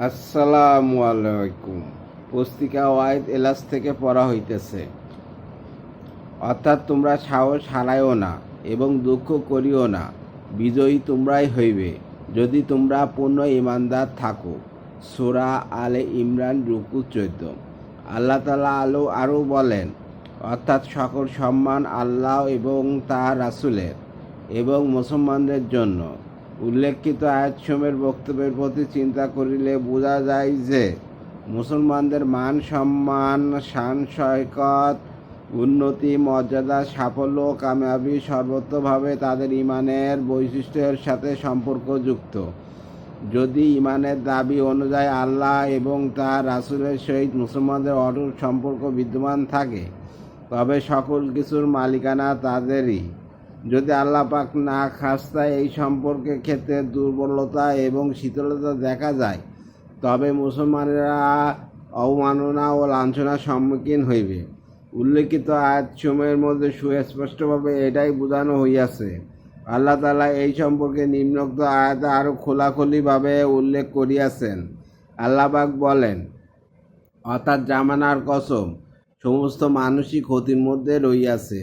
আসসালামু আলাইকুম। পুস্তিকা ওয়াইদ এলাস থেকে পড়া হইতেছে। অর্থাৎ তোমরা সাহস হারায়ও না এবং দুঃখ করিও না। বিজয়ী তোমরাই হইবে। যদি তোমরা পূর্ণ ইমানদার থাকো। সুরা আলে ইমরান, রুকু চৈদ্দ। আল্লাহ তালা আলো আরও বলেন, অর্থাৎ সকল সম্মান আল্লাহ এবং তার রাসুলের এবং মুসলমানদের জন্য। উল্লেখিত আয়াতসমের বক্তব্যের প্রতি চিন্তা করিলে বোঝা যায় যে, মুসলমানদের মান সম্মান শান সৈকত উন্নতি, মর্যাদা, সাফল্য কামিয়াবি সর্বত্রভাবে তাদের ইমানের বৈশিষ্ট্যের সাথে সম্পর্কযুক্ত। যদি ইমানের দাবি অনুযায়ী আল্লাহ এবং তার রাসুলের সহিত মুসলমানদের অটুট সম্পর্ক বিদ্যমান থাকে, তবে সকল কিছুর মালিকানা তাদেরই। যদি আল্লাহ পাক না খাস্তায় এই সম্পর্কের ক্ষেত্রে দুর্বলতা এবং শীতলতা দেখা যায়, তবে মুসলমানেরা অবমাননা ও লাঞ্ছনার সম্মুখীন হইবে। উল্লেখিত আয়াত সময়ের মধ্যে সুস্পষ্টভাবে এটাই বোঝানো হইয়াছে। আল্লাহ তালা এই সম্পর্কে নিম্নোক্ত আয়াতে আরও খোলাখুলিভাবে উল্লেখ করিয়াছেন। আল্লাহবাক বলেন, অর্থাৎ জামানার কসম, সমস্ত মানুষই ক্ষতির মধ্যে রইয়াছে।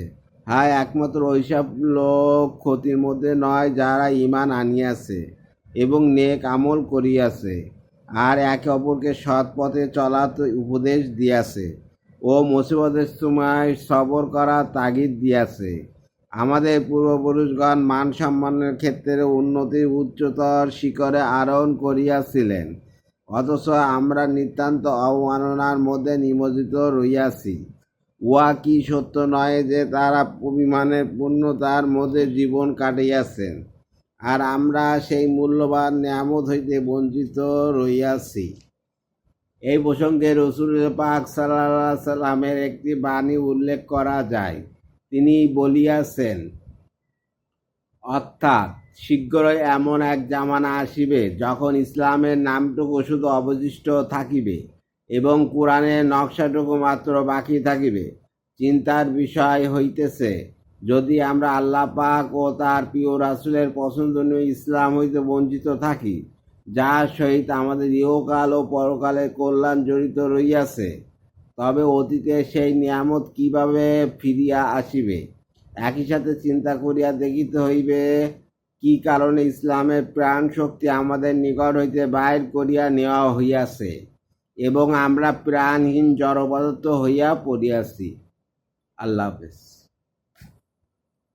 হায়, একমাত্র ওইসব লোক ক্ষতির মধ্যে নয় যারা ইমান আনিয়াছে এবং নেক আমল করিয়াছে আর একে অপরকে সৎ পথে চলার উপদেশ দিয়াছে। ও মুসিবতের সময় সবর করার তাগিদ দিয়াছে। আমাদের পূর্বপুরুষগণ মান সম্মানের ক্ষেত্রে উন্নতির উচ্চতর শিখরে আরোহণ করিয়াছিলেন, অথচ আমরা নিতান্ত অবমাননার মধ্যে নিমজ্জিত রইয়াছি। উহা কি সত্য নয় যে তারা অভিমানের পূর্ণতার মধ্যে জীবন কাটিয়াছেন? আর আমরা সেই মূল্যবান নিয়ামত হইতে বঞ্চিত রইয়াছি এই প্রসঙ্গে রসুল পাক সাল্লাহ সাল্লামের একটি বাণী উল্লেখ করা যায়। তিনি বলিয়াছেন, অর্থাৎ শীঘ্রই এমন এক জামানা আসিবে যখন ইসলামের নামটুকু শুধু অবশিষ্ট থাকিবে। এবং কোরআনের নকশাটুকু মাত্র বাকি থাকিবে। চিন্তার বিষয় হইতেছে, যদি আমরা আল্লাহ পাক ও তার প্রিয় রাসুলের পছন্দনীয় ইসলাম হইতে বঞ্চিত থাকি, যার সহিত আমাদের ইহকাল ও পরকালের কল্যাণ জড়িত রইয়াছে, তবে অতীতে সেই নিয়ামত কীভাবে ফিরিয়া আসিবে? একই সাথে চিন্তা করিয়া দেখিতে হইবে, কি কারণে ইসলামের প্রাণ শক্তি আমাদের নিকট হইতে বাইর করিয়া নেওয়া হইয়াছে। এবং আমরা প্রাণহীন জড়পদার্থ হইয়া পড়িয়াছি। আল্লাহ হাফেজ।